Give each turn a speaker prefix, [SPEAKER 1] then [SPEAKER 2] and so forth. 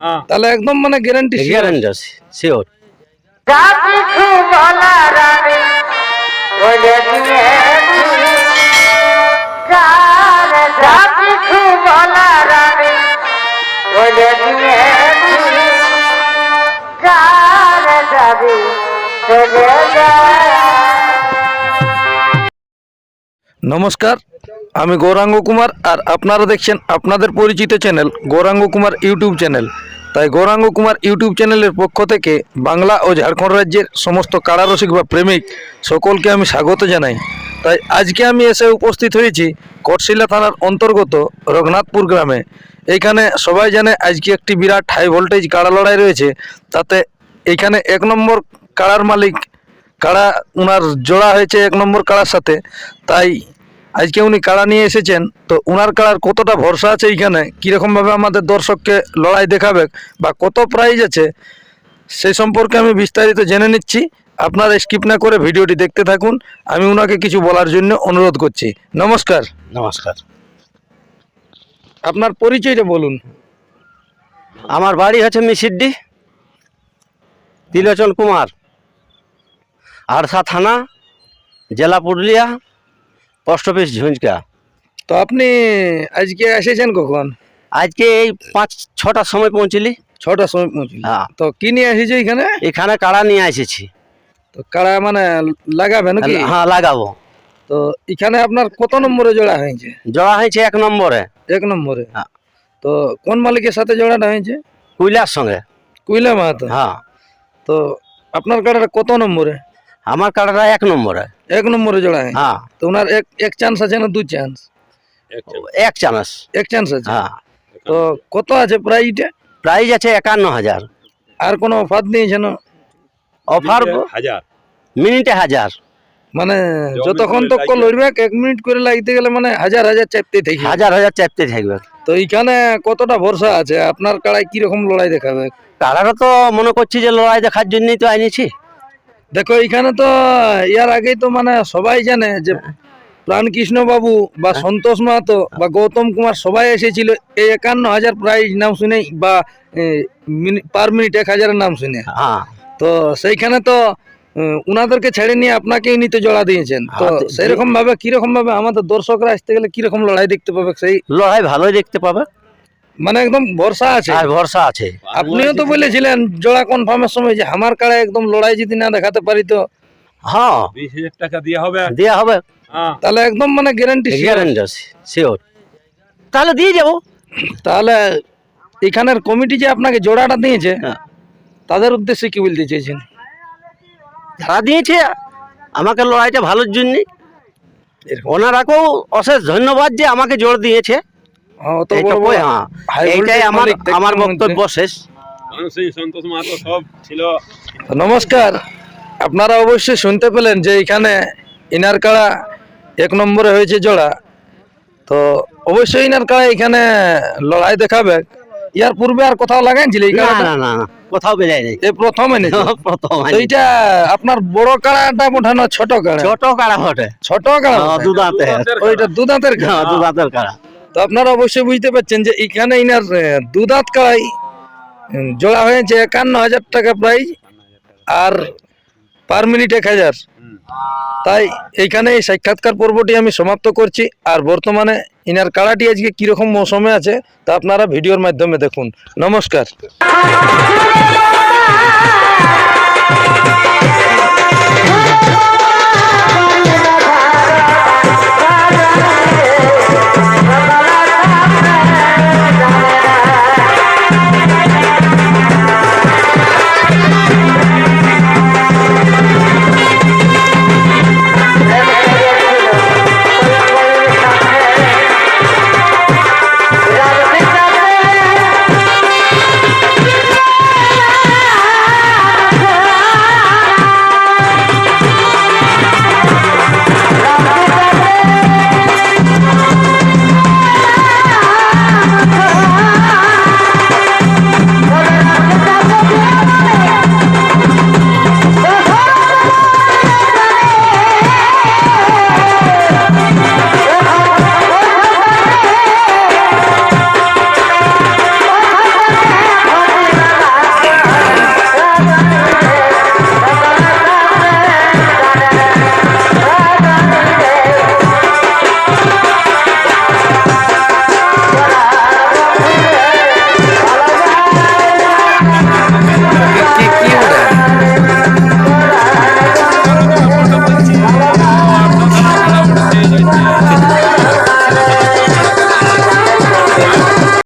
[SPEAKER 1] হ্যাঁ।
[SPEAKER 2] তাহলে একদম মানে গ্যারান্টি
[SPEAKER 3] গ্যারান্টি আছে শিওর
[SPEAKER 2] নমস্কার। আমি গৌরাঙ্গ কুমার আর আপনারা দেখছেন আপনাদের পরিচিত channel Gouranga Kumar YouTube channel. তাই গৌরাঙ্গ কুমার ইউটিউব চ্যানেলের পক্ষ থেকে বাংলা ও ঝাড়খণ্ড রাজ্যের সমস্ত কারারসিক বা প্রেমিক সকলকে আমি স্বাগত জানাই। তাই আজকে আমি এসে উপস্থিত হয়েছি কটশিলা থানার অন্তর্গত রঘুনাথপুর গ্রামে। এইখানে সবাই জানে আজকে একটি বিরাট হাই ভোল্টেজ কাড়া লড়াই রয়েছে। তাতে এইখানে এক নম্বর কাড়ার মালিক, কাড়া উনার জোড়া হয়েছে এক নম্বর কাড়ার সাথে। তাই আজকে উনি কাড়া নিয়ে এসেছেন তো উনার কাড়ার কতটা ভরসা আছে এইখানে? কীরকমভাবে আমাদের দর্শককে লড়াই দেখাবে বা কত প্রাইজ আছে সেই সম্পর্কে আমি বিস্তারিত জেনে নিচ্ছি। আপনারা স্কিপ না করে ভিডিওটি দেখতে থাকুন। আমি উনাকে কিছু বলার জন্য অনুরোধ করছি। নমস্কার।
[SPEAKER 3] নমস্কার।
[SPEAKER 2] আপনার পরিচয়টা বলুন।
[SPEAKER 3] আমার বাড়ি হচ্ছে মিসিড্ডি ত্রিলোচন কুমার আরসা থানা জেলা পুরুলিয়া পোস্ট অফিস ঝুঁঝকা
[SPEAKER 2] তো আপনি আজকে এসেছেন কখন?
[SPEAKER 3] আজকে এই পাঁচ ছটার সময় পৌঁছলি।
[SPEAKER 2] ছটার সময় পৌঁছলি।
[SPEAKER 3] হ্যাঁ।
[SPEAKER 2] তো কি নিয়ে এসেছি এখানে?
[SPEAKER 3] এখানে কাড়া নিয়ে এসেছি।
[SPEAKER 2] তো কাড়া মানে লাগাবে নাকি?
[SPEAKER 3] হ্যাঁ লাগাবো।
[SPEAKER 2] তো এখানে আপনার কত নম্বরে জোড়া হয়েছে?
[SPEAKER 3] জোড়া হয়েছে এক নম্বরে।
[SPEAKER 2] এক নম্বরে।
[SPEAKER 3] হ্যাঁ।
[SPEAKER 2] তো কোন মালিকের সাথে জোড়াটা হয়েছে?
[SPEAKER 3] কুইলার সঙ্গে।
[SPEAKER 2] কুইলা মাহাতো।
[SPEAKER 3] হ্যাঁ।
[SPEAKER 2] তো আপনার কাড়াটা কত নম্বরে?
[SPEAKER 3] আমার কাড়াটা এক নম্বরে।
[SPEAKER 2] এক নম্বরে জোড়া
[SPEAKER 3] হ্যাঁ।
[SPEAKER 2] তো ওনার এক এক চান্স আছে না দু চান্স
[SPEAKER 3] এক চানাস
[SPEAKER 2] এক চান্স আছে?
[SPEAKER 3] হ্যাঁ।
[SPEAKER 2] তো কত আছে প্রাইসটা
[SPEAKER 3] প্রাইজ আছে একান্ন হাজার।
[SPEAKER 2] আর কোনো অফার দিয়েছে না?
[SPEAKER 3] অফার
[SPEAKER 1] হাজার।
[SPEAKER 3] মিনিটে হাজার।
[SPEAKER 2] মানে যতক্ষণ
[SPEAKER 1] করে
[SPEAKER 2] তক লড়বে এক মিনিট করে লাগতে গেলে মানে হাজার হাজার চাপতে থেকে
[SPEAKER 3] হাজার হাজার চাপতে থাকবে।
[SPEAKER 2] তো এইখানে কতটা ভরসা আছে? আপনার কাড়ায় কীরকম লড়াই দেখাবে?
[SPEAKER 3] কাড়ারও তো মনে করছি যে লড়াই দেখার জন্যই তো আনিছি
[SPEAKER 2] দেখো এখানে তো ইয়ার আগেই তো মানে সবাই জানে যে প্রাণকৃষ্ণ বাবু বা সন্তোষ মাহাতো বা গৌতম কুমার সবাই এসেছিল। এই একান্ন হাজার প্রাইজ নাম শুনে বা পার মিনিট এক হাজারের নাম শুনে।
[SPEAKER 3] হ্যাঁ।
[SPEAKER 2] তো সেইখানে তো উনাদেরকে ছেড়ে নিয়ে আপনাকেই নিতে জড়া দিয়েছেন। তো
[SPEAKER 3] হ্যাঁ, তো-
[SPEAKER 2] সেরকম ভাবে কীরকম ভাবে আমাদের দর্শকরা আসতে গেলে কীরকম লড়াই দেখতে পাবে সেই
[SPEAKER 3] লড়াই ভালোই দেখতে পাবে।
[SPEAKER 2] মানে একদম ভরসা আছে।
[SPEAKER 3] আর ভরসা আছে।
[SPEAKER 2] আপনিও তো বলেছিলেন জোড়া কনফার্মের সময় যে আমার কাড়া একদম লড়াই যদি না দেখাতে পারি তো।
[SPEAKER 3] হ্যাঁ।
[SPEAKER 1] বিশ হাজার টাকা দিয়ে হবে।
[SPEAKER 3] দেওয়া হবে।
[SPEAKER 1] হ্যাঁ।
[SPEAKER 2] তাহলে একদম মানে গ্যারান্টি
[SPEAKER 3] গ্যারান্টি আছে শিওর তাহলে দিয়ে যাব।
[SPEAKER 2] তাহলে এখানের কমিটি যে আপনাকে জোড়াটা দিয়েছে
[SPEAKER 3] হ্যাঁ।
[SPEAKER 2] তাদের উদ্দেশ্যে কি বলতে চেয়েছেন?
[SPEAKER 3] যারা দিয়েছে আমাকে লড়াইটা ভালোর জন্য। ওনারাকেও অশেষ ধন্যবাদ যে আমাকে জোর দিয়েছে।
[SPEAKER 2] হ্যাঁ,
[SPEAKER 3] হ্যাঁ এইটাই আমার আমার বক্তব্য শেষ।
[SPEAKER 2] নমস্কার। আপনারা অবশ্যই শুনতে পেলেন যে এখানে ইনার কাড়া এক নম্বরে হয়েছে জোড়া। তো অবশ্যই ইনার কাড়া এখানে লড়াই দেখাবে। ইয়ার পূর্বে আর কোথাও লাগাইছিল
[SPEAKER 3] না না কোথাও বেজায় নেই।
[SPEAKER 2] প্রথম এইটা আপনার বড় কাড়াটা ওঠানো ছোট কাড়া?
[SPEAKER 3] ছোট কাড়া বটে।
[SPEAKER 2] ছোট কাড়া
[SPEAKER 3] হ্যাঁ, দু দাঁতে
[SPEAKER 2] ওইটা দুদাঁতের কাড়া
[SPEAKER 3] হ্যাঁ, দু দাঁতের কাড়া।
[SPEAKER 2] তো আপনারা অবশ্যই বুঝতে পারছেন যে এখানে ইনার দুদাঁত কাড়াই জোড়া হয়েছে একান্ন হাজার টাকা প্রাইজ আর পার মিনিট এক হাজার। তাই এইখানে এই সাক্ষাৎকার পর্বটি আমি সমাপ্ত করছি। আর বর্তমানে ইনার কাড়াটি আজকে কীরকম মৌসুমে আছে তা আপনারা ভিডিওর মাধ্যমে দেখুন। নমস্কার।